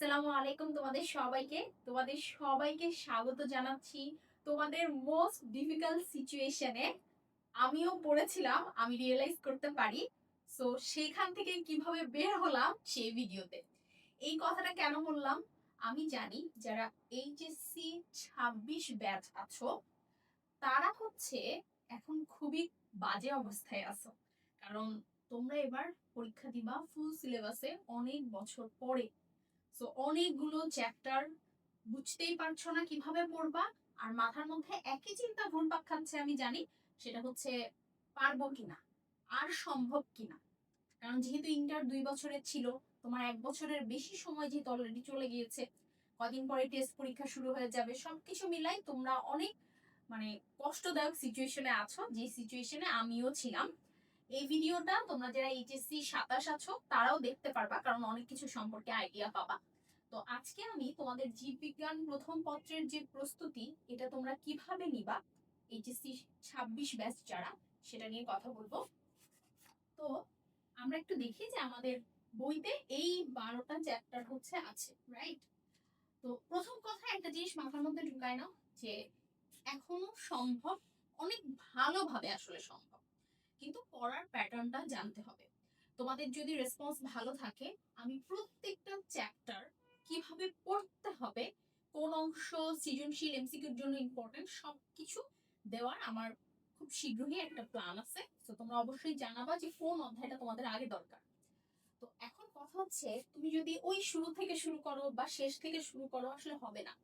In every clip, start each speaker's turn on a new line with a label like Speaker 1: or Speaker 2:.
Speaker 1: আসসালামু আলাইকুম তোমাদের সবাইকে। তোমাদের সবাইকে স্বাগত জানাচ্ছি তোমাদের মোস্ট ডিফিকাল্ট সিচুয়েশনে আমিও পড়েছিলাম, আমি রিয়েলাইজ করতে পারি। সো সেখান থেকে কীভাবে বের হলাম সেই ভিডিওতে। এই কথাটা কেন বললাম? আমি জানি যারা এইচএসসি ছাব্বিশ ব্যাচ আছো, তারা হচ্ছে এখন খুবই বাজে অবস্থায় আছো। কারণ তোমরা এবার পরীক্ষা দিবা ফুল সিলেবাসে অনেক বছর পরে। সো অনেকগুলো চ্যাপ্টার বুঝতেই পারছ না কীভাবে পড়বা, আর মাথার মধ্যে একই চিন্তা ঘুরপাক খাচ্ছে আমি জানি, সেটা হচ্ছে পারব কিনা, আর সম্ভব কিনা। কারণ যেহেতু ইন্টার দুই বছরের ছিল, তোমার এক বছরের বেশি সময় যেহেতু অলরেডি চলে গিয়েছে, কদিন পরে টেস্ট পরীক্ষা শুরু হয়ে যাবে, সবকিছু মিলাই তোমরা অনেক মানে কষ্টদায়ক সিচুয়েশনে আছো, যে সিচুয়েশনে আমিও ছিলাম। এই ভিডিওটা তোমরা যারা এইচএসসি সাতাশ আছো, তারাও দেখতে পারবা, কারণ অনেক কিছু সম্পর্কে আইডিয়া পাবা। তো আজকে আমি তোমাদের জীববিজ্ঞান প্রথম পত্রের যে প্রস্তুতি, এটা তোমরা কীভাবে নিবা? এইচএসসি ছাব্বিশ ব্যাচ যারা, সেটা নিয়ে কথা বলব। তো আমরা একটু দেখি যে আমাদের বইতে এই বারোটা চ্যাপ্টার হচ্ছে আছে রাইট তো প্রথম কথা একটা জিনিস মাথার মধ্যে ঢুকায় না যে এখনও সম্ভব, অনেক ভালোভাবে আসলে সম্ভব। কিন্তু পড়ার প্যাটার্নটা জানতে হবে। তোমাদের যদি রেসপন্স ভালো থাকে, আমি প্রত্যেকটা চ্যাপ্টার কীভাবে পড়তে হবে, কোন অংশ, সৃজনশীল এমসিকিউর জন্য ইম্পর্টেন্ট সবকিছু দেওয়ার আমার খুব শীঘ্রই একটা প্ল্যান আছে। তো তোমরা অবশ্যই জানাবা যে কোন অধ্যায়টা তোমাদের আগে দরকার। তো এখন কথা হচ্ছে, তুমি যদি ওই শুরু থেকে শুরু করো বা শেষ থেকে শুরু করো, আসলে হবে না।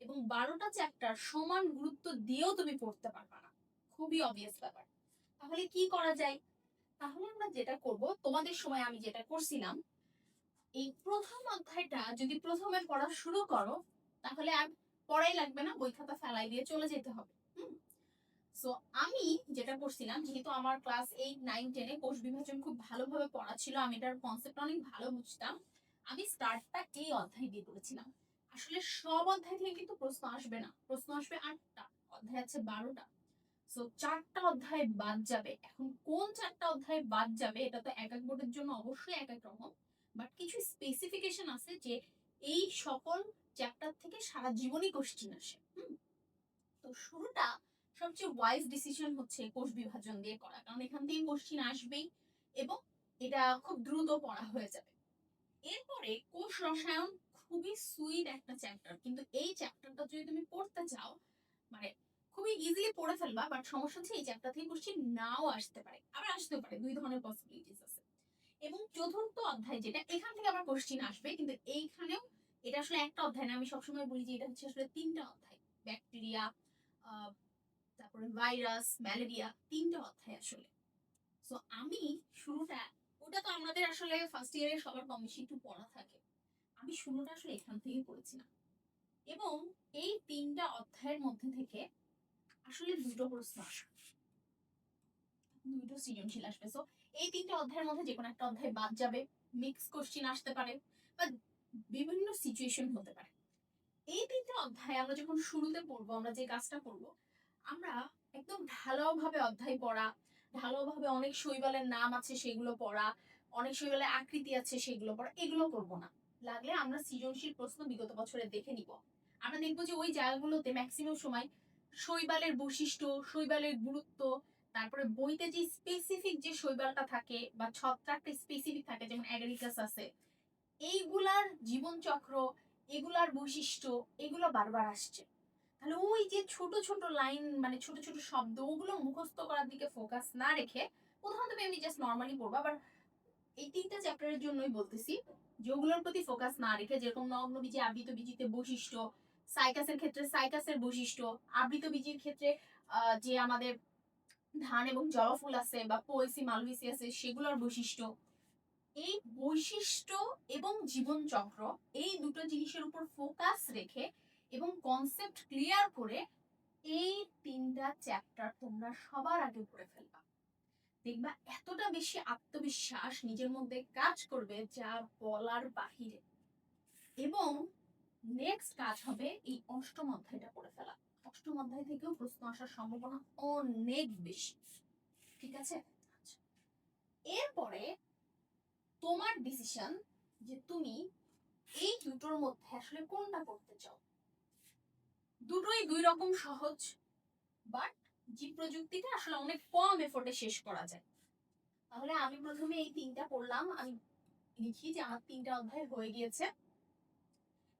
Speaker 1: এবং বারোটা চ্যাপ্টার সমান গুরুত্ব দিয়েও তুমি পড়তে পারবা না। খুবই অবভিয়াস ব্যাপার। তাহলে কি করা যায়? তাহলে আমরা যেটা করব, তোমাদের সময় আমি যেটা করছিলাম, এই প্রথম অধ্যায়টা যদি প্রথমে পড়া শুরু করো, তাহলে আর পড়াই লাগবে না, বই খাতা ফেলাই দিয়ে চলে যেতে হবে সো আমি যেটা করছিলাম, যেহেতু আমার ক্লাস এইট নাইন টেনে কোষ বিভাজন খুব ভালোভাবে পড়া ছিল, আমি এটার কনসেপ্ট অনেক ভালো বুঝতাম, আমি স্টার্টটা এই অধ্যায় দিয়ে করেছিলাম। আসলে সব অধ্যায় থেকে কিন্তু প্রশ্ন আসবে না, প্রশ্ন আসবে আটটা, অধ্যায় আছে বারোটা। সো চারটা অধ্যায় বাদ যাবে। এখন কোন চারটা অধ্যায় বাদ যাবে, এটা তো এক এক বোর্ডের জন্য অবশ্যই এক এক রকম। বাট কিছু স্পেসিফিকেশন আছে যে এই সকল চ্যাপ্টার থেকে সারা জীবনই কোশ্চিন আসে, হুম? তো শুরুটা সবচেয়ে ওয়াইজ ডিসিশন হচ্ছে কোষ বিভাজন দিয়ে করা। কারণ এখান থেকে কোশ্চিন আসবেই এবং এটা খুব দ্রুত পড়া হয়ে যাবে। এরপরে কোষ রসায়ন খুবই সুইট একটা চ্যাপ্টার কিন্তু এই চ্যাপ্টারটা যদি তুমি পড়তে চাও মানে খুবই ইজিলি পড়ে ফেলবা বাট সমস্যা হচ্ছে এই চ্যাপ্টার থেকে কোশ্চিন নাও আসতে পারে, আবার আসতেও পারে, দুই ধরনের পসিবিলিটিস আছে। এবং চতুর্থ অধ্যায় যেটা, এখান থেকে আবার কোশ্চিন আসবে, কিন্তু এইখানেও এটা আসলে একটা অধ্যায় না, আমি সবসময় বলি যে এটা হচ্ছে আসলে তিনটা অধ্যায় ব্যাকটেরিয়া তারপরে ভাইরাস ম্যালেরিয়া তিনটা অধ্যায় আসলে। সো আমি শুরুটা, ওটা তো আমাদের আসলে ফার্স্ট ইয়ারে সবার কম বেশি একটু পড়া থাকে, আমি শুরুটা আসলে এখান থেকে করেছিলাম। এবং এই তিনটা অধ্যায়ের মধ্যে থেকে আসলে দুটো প্রশ্ন আসে। দুটো সৃজনশীল আসবে। সো এই তিনটে অধ্যায়ের মধ্যে যে কোনো একটা অধ্যায় বাদ যাবে। মিক্স কোশ্চিন আসতে পারে, বা বিভিন্ন সিচুয়েশন হতে পারে। এই তিনটে অধ্যায় আমরা যখন শুরুতে পড়ব, আমরা যে কাজটা করব, আমরা একদম ঢালাও ভাবে অধ্যায় পড়া ঢালাও ভাবে অনেক শৈবালের নাম আছে সেগুলো পড়া, অনেক শৈবালের আকৃতি আছে সেগুলো পড়া, এগুলো করব না। লাগলে আমরা সৃজনশীল প্রশ্ন বিগত বছরে দেখে নিব। আমরা দেখব যে ওই জায়গাগুলোতে ম্যাক্সিমাম সময় শৈবালের বৈশিষ্ট্য, শৈবালের গুরুত্ব, তারপরে বইতে যে স্পেসিফিক যে শৈবালটা থাকে বা ছত্রাকটা স্পেসিফিক থাকে, যেমন অ্যাগারিকাস আছে, এইগুলার জীবনচক্র, এগুলার বৈশিষ্ট্য, এগুলো বারবার আসছে। তাহলে ওই যে ছোট ছোট লাইন মানে ছোট ছোট শব্দ, ওগুলো মুখস্থ করার দিকে ফোকাস না রেখে প্রথমত এমনি জাস্ট নর্মালি পড়বা, আবার এই তিনটা চ্যাপ্টারের জন্যই বলতেছি যে ওগুলোর প্রতি ফোকাস না রেখে যেরকম নগ্ন বীজে আবৃত বীজিতে বৈশিষ্ট্য সাইকাসের ক্ষেত্রে সাইকাসের বৈশিষ্ট্য, আবৃত বীজির ক্ষেত্রে যে আমাদের ধান এবং জলফুল আছে বা পোয়েসি মালভিসি আছে, সেগুলোর বৈশিষ্ট্য। এই বৈশিষ্ট্য এবং জীবনচক্র এই দুটো জিনিসের উপর ফোকাস রেখে এবং কনসেপ্ট ক্লিয়ার করে এই তিনটা চ্যাপ্টার তোমরা সবার আগে পড়ে ফেলবা। দেখবা এতটা বেশি আত্মবিশ্বাস নিজের মধ্যে কাজ করবে যা বলার বাহিরে। এবং নেক্সট কাজ হবে এই অষ্টম অধ্যায়টা পড়ে ফেলা। অষ্টম অধ্যায় থেকেও প্রশ্ন আসার সম্ভাবনা অনেক বেশি। ঠিক আছে? আচ্ছা। এরপরে তোমার ডিসিশন যে তুমি এই দুটোর মধ্যে আসলে কোনটা করতে চাও? দুটোই দুই রকম সহজ বাট জীব প্রযুক্তিটা আসলে অনেক কম এফোর্টে শেষ করা যায়। তাহলে আমি প্রথমে এই তিনটা পড়লাম। আমি লিখি যে আমার তিনটা অধ্যায় হয়ে গিয়েছে।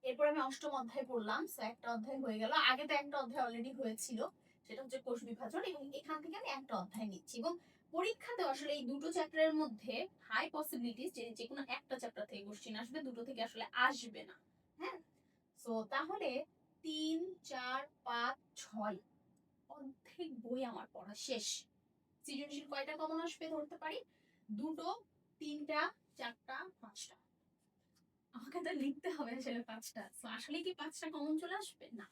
Speaker 1: এরপর আমি অষ্টম অধ্যায় পড়লাম। তো একটা অধ্যায় হয়ে গেল। আগে তো একটা অধ্যায় অলরেডি হয়েছিল। সেটা হচ্ছে কোষ বিভাজন এবং এখান থেকে আমি একটা অধ্যায় নিচ্ছি। এবং পরীক্ষাতে আসলে এই দুটো চ্যাপ্টারের মধ্যে হাই পসিবিলিটিস যে যে কোনো একটা চ্যাপ্টার থেকে কোশ্চেন আসবে, দুটো থেকে আসলে আসবে না। হ্যাঁ? তো তাহলে তিন, চার, পাঁচ, ছয় অর্ধেক বই আমার পড়া শেষ। সৃজনশীল কয়টা কমন আসবে ধরতে পারি? দুটো, তিনটা, চারটা, পাঁচটা। লিখতে হবে আসলে পাঁচটা। তো আসলে কি পাঁচটা কমন চলে আসবে? না।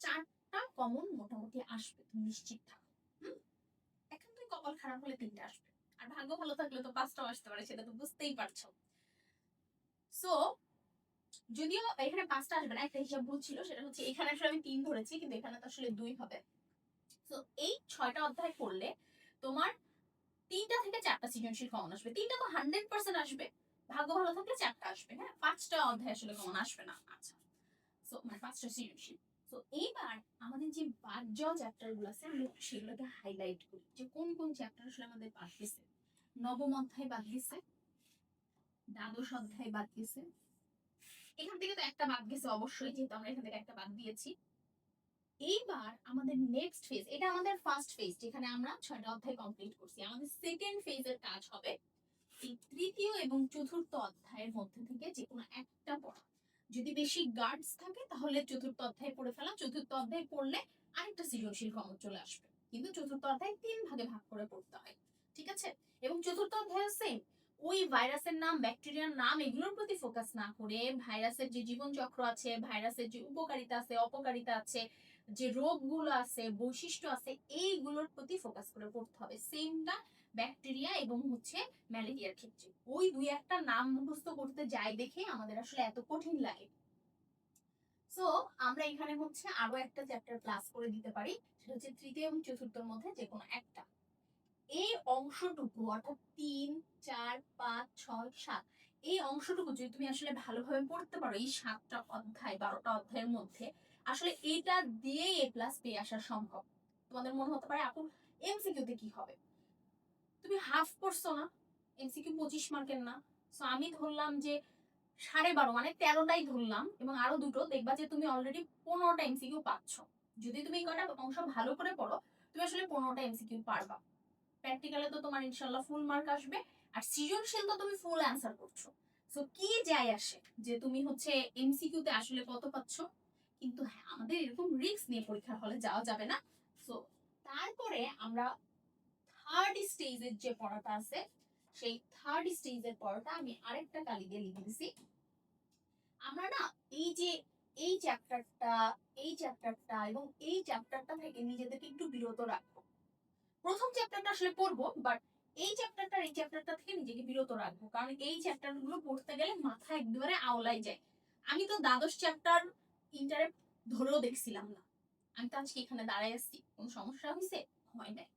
Speaker 1: চারটা কমন মোটামুটি আসবে, তুমি নিশ্চিত থাকো। এখন কপাল খারাপ হলে তিনটা আসবে। আর ভাগ্য ভালো থাকলে তো পাঁচটাও আসতে পারে, সেটা তো বুঝতেই পারছ। সো যদিও এখানে পাঁচটা আসবে না, একটা হিসাব ভুল ছিল, সেটা হচ্ছে এখানে আসলে আমি তিন ধরেছি, কিন্তু এখানে তো আসলে দুই হবে। তো এই ছয়টা অধ্যায় পড়লে তোমার তিনটা থেকে চারটা সৃজনশীল কমন আসবে। তিনটা তো হান্ড্রেড পার্সেন্ট আসবে। ভাগ্য ভালো থাকলে চারটা আসবে হ্যাঁ? পাঁচটা অধ্যায় আসলে কমন আসবে না। আচ্ছা। সো মানে পাঁচটা সৃজনশীল তো এইবার আমাদের যে বাদ যাওয়া চ্যাপ্টারগুলো আছে, আমরা সেগুলোকে হাইলাইট করি। যে কোন কোন চ্যাপ্টার আসলে আমাদের বাদ গেছে নবম অধ্যায় বাদ গেছে দ্বাদশ অধ্যায় বাদ গেছে এখান থেকে তো একটা বাদ গেছে অবশ্যই, যেহেতু আমরা এখান থেকে একটা বাদ দিয়েছি। এইবার আমাদের নেক্সট ফেজ এটা আমাদের ফার্স্ট ফেজ যেখানে আমরা ছয়টা অধ্যায় কমপ্লিট করছি। আমাদের সেকেন্ড ফেজের কাজ হবে এই তৃতীয় এবং চতুর্থ অধ্যায়ের মধ্যে থেকে যে কোনো একটা পড়া। যদি বেশি গার্ডস থাকে, তাহলে চতুর্থ অধ্যায় পড়ে ফেলা। চতুর্থ অধ্যায় পড়লে আরেকটা সৃজনশীল কমন চলে আসবে। কিন্তু চতুর্থ অধ্যায় তিন ভাগে ভাগ করে পড়তে হয়, ঠিক আছে? এবং চতুর্থ অধ্যায় সেম ওই ভাইরাসের নাম ব্যাকটেরিয়ার নাম, এগুলোর প্রতি ফোকাস না করে ভাইরাসের যে জীবন চক্র আছে, ভাইরাসের যে উপকারিতা আছে, অপকারিতা আছে, যে রোগগুলো আছে, বৈশিষ্ট্য আছে, এইগুলোর প্রতি ফোকাস করে পড়তে হবে। সেমটা ব্যাকটেরিয়া এবং হচ্ছে ম্যালেরিয়ার ক্ষেত্রে। ওই দুই একটা নাম মুখস্থ করতে যাই দেখে আমাদের আসলে এত কঠিন লাগে। সো আমরা এখানে হচ্ছে আরও একটা চ্যাপ্টার ক্লাস করে দিতে পারি, সেটা হচ্ছে তৃতীয় এবং চতুর্থের মধ্যে যে কোনো একটা। এই অংশটুকু অর্থাৎ তিন, চার, পাঁচ, ছয়, সাত, এই অংশটুকু যদি তুমি আসলে ভালোভাবে পড়তে পারো, এই সাতটা অধ্যায়, বারোটা অধ্যায়ের মধ্যে, আসলে এটা দিয়ে এ প্লাস পেয়ে আসা সম্ভব। তোমাদের মনে হতে পারে, আপু এমসিকিউতে কি হবে? তুমি হাফ পড়ছো না এমসিকিউ পঁচিশ মার্কের না। সো আমি ধরলাম যে সাড়ে বারো মানে তেরোটাই ধরলাম এবং আরও দুটো, দেখবা যে তুমি অলরেডি পনেরোটা এমসিকিউ পাচ্ছ। যদি তুমি কটা অংশ ভালো করে পড়ো, তুমি আসলে পনেরোটা এমসিকিউ পারবা। প্র্যাকটিক্যালে তো তোমার ইনশাল্লাহ ফুল মার্ক আসবে আর সৃজনশীল তো তুমি ফুল অ্যান্সার করছ। সো কি যায় আসে যে তুমি হচ্ছে এমসিকিউতে আসলে কত পাচ্ছ? কিন্তু হ্যাঁ আমাদের এরকম রিস্ক নিয়ে পরীক্ষার হলে যাওয়া যাবে না। সো তারপরে আমরা থার্ড স্টেজের যে পড়াটা আছে, সেই থার্ড স্টেজের পড়াটা আমি আরেকটা কালি দিয়ে লিখে দিছি। আমরা না এই যে, এই চ্যাপ্টারটা এই চ্যাপ্টারটা এবং এই চ্যাপ্টারটা থেকে নিজেদেরকে একটু বিরত রাখব। প্রথম চ্যাপ্টারটা আসলে পড়ব বাট এই চ্যাপ্টারটা এই চ্যাপ্টারটা থেকে নিজেকে বিরত রাখব। কারণ এই চ্যাপ্টারগুলো পড়তে গেলে মাথা একবারে আওলাই যায়। আমি তো দ্বাদশ চ্যাপ্টার ইন্টারে ধরেও দেখছিলাম না। আমি তো আজকে এখানে দাঁড়ায় আসছি কোনো সমস্যা হয়েছে হয় নাই।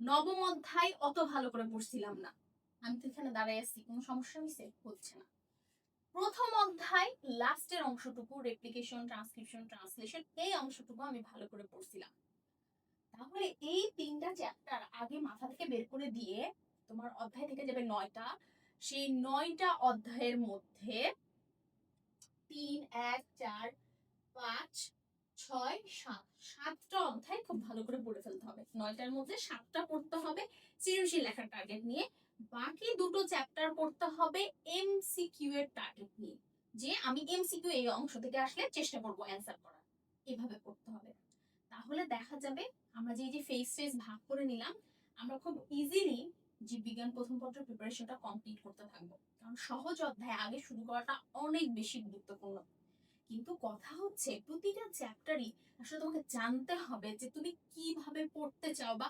Speaker 1: নবম অধ্যায় অত ভালো করে পড়ছিলাম না। আমি তো এখানে দাঁড়ায় আসছি কোনো সমস্যা হয়েছে হচ্ছে না। প্রথম অধ্যায় লাস্টের অংশটুকু রেপ্লিকেশন ট্রান্সক্রিপশন ট্রান্সলেশন এই অংশটুকু আমি ভালো করে পড়ছিলাম। তাহলে এই তিনটা চ্যাপ্টার আগে মাথা থেকে বের করে দিয়ে তোমার অধ্যায় থেকে যাবে নয়টা। সেই নয়টা অধ্যায়ের মধ্যে তিন, এক, চার, পাঁচ ছয়, সাত। সাতটা অধ্যায় খুব ভালো করে পড়ে ফেলতে হবে। নয়টার মধ্যে সাতটা পড়তে হবে সৃজনশীল লেখার টার্গেট নিয়ে। বাকি দুটো চ্যাপ্টার পড়তে হবে এমসিকিউ এর টার্গেট নিয়ে। যে আমি এমসিকিউ এই অংশ থেকে আসলে চেষ্টা করব অ্যান্সার করার। এভাবে পড়তে হবে। তাহলে দেখা যাবে আমরা যে যে ফেস ফেস ভাগ করে নিলাম, আমরা খুব ইজিলি জীববিজ্ঞান প্রথম পত্র প্রিপারেশনটা কমপ্লিট করতে থাকব। কারণ সহজ অধ্যায় আগে শুরু করাটা অনেক বেশি গুরুত্বপূর্ণ। কিন্তু কথা হচ্ছে প্রতিটা চ্যাপ্টারই আসলে তোমাকে জানতে হবে যে তুমি কীভাবে পড়তে চাও বা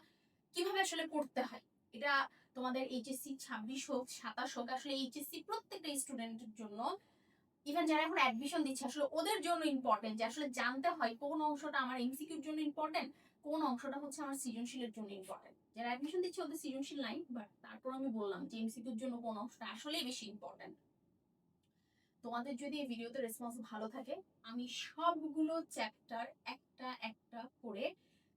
Speaker 1: কীভাবে আসলে পড়তে হয়। এটা তোমাদের এইচএসসি ছাব্বিশ হোক, সাতাশ হোক, আসলে এইচএসসি প্রত্যেকটা স্টুডেন্টের জন্য ইভেন যারা এখন অ্যাডমিশন দিচ্ছে, আসলে ওদের জন্য ইম্পর্টেন্ট যে আসলে জানতে হয় কোন অংশটা আমার এমসিকিউর জন্য ইম্পর্টেন্ট কোন অংশটা হচ্ছে আমার সৃজনশীলের জন্য ইম্পর্টেন্ট যারা অ্যাডমিশন দিচ্ছে ওদের সৃজনশীল নাই বাট তারপর আমি বললাম যে এমসিকিউর জন্য কোন অংশটা আসলেই বেশি ইম্পর্টেন্ট তোমাদের যদি এই ভিডিওতে রেসপন্স ভালো থাকে, আমি সবগুলো চ্যাপ্টার একটা একটা করে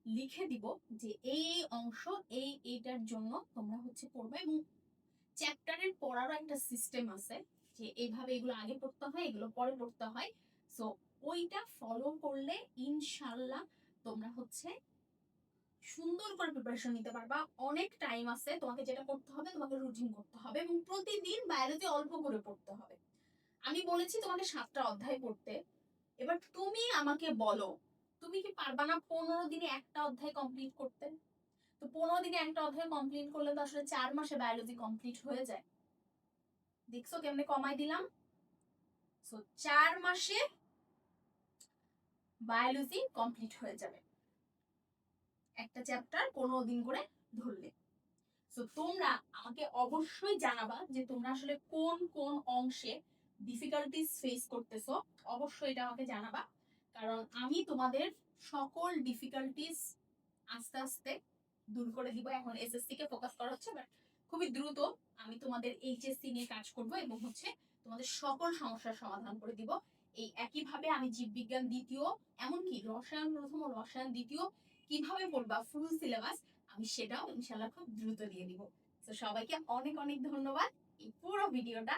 Speaker 1: লিখে দিব যে এই অংশ এই এইটার জন্য তোমরা হচ্ছে পড়বে এবং চ্যাপ্টারের পড়ারও একটা সিস্টেম আছে যে এইভাবে এগুলো আগে পড়তে হয়, এগুলো পরে পড়তে হয়। সো ওইটা ফলো করলে ইনশাল্লাহ তোমরা হচ্ছে সুন্দর করে প্রিপারেশন নিতে পারবা। অনেক টাইম আছে, তোমাকে যেটা করতে হবে, তোমাকে রুটিন করতে হবে এবং প্রতিদিন বায়োলজি অল্প করে পড়তে হবে। আমি বলেছি তোমাকে সাতটা অধ্যায় পড়তে। এবার তুমি আমাকে বলো, তুমি কি পারবা না পনেরো দিনে একটা অধ্যায় কমপ্লিট করতে? তো পনেরো দিনে একটা অধ্যায় কমপ্লিট করলে তো আসলে চার মাসে বায়োলজি কমপ্লিট হয়ে যায়। দেখছ কেমনে কমাই দিলাম? সো চার মাসে বায়োলজি কমপ্লিট হয়ে যাবে। একটা চ্যাপ্টার পনেরো দিন করে ধরলে। সো তোমরা আমাকে অবশ্যই জানাবা যে তোমরা আসলে কোন কোন অংশে ডিফিকাল্টিস ফেস করতেছো, অবশ্যই এটা আমাকে জানাবা। কারণ আমি তোমাদের সকল ডিফিকাল্টিস আস্তে আস্তে দূর করে দিব। এখন এসএসসি কে ফোকাস করা হচ্ছে বাট খুবই দ্রুত আমি তোমাদের এইচএসসি নিয়ে কাজ করব এবং হচ্ছে তোমাদের সকল সমস্যার সমাধান করে দিব। এই একইভাবে আমি জীববিজ্ঞান দ্বিতীয়, এমনকি রসায়ন প্রথম ও রসায়ন দ্বিতীয় কীভাবে পড়বা ফুল সিলেবাস আমি সেটাও ইনশাল্লাহ খুব দ্রুত দিয়ে দিব। তো সবাইকে অনেক অনেক ধন্যবাদ। এই পুরো ভিডিওটা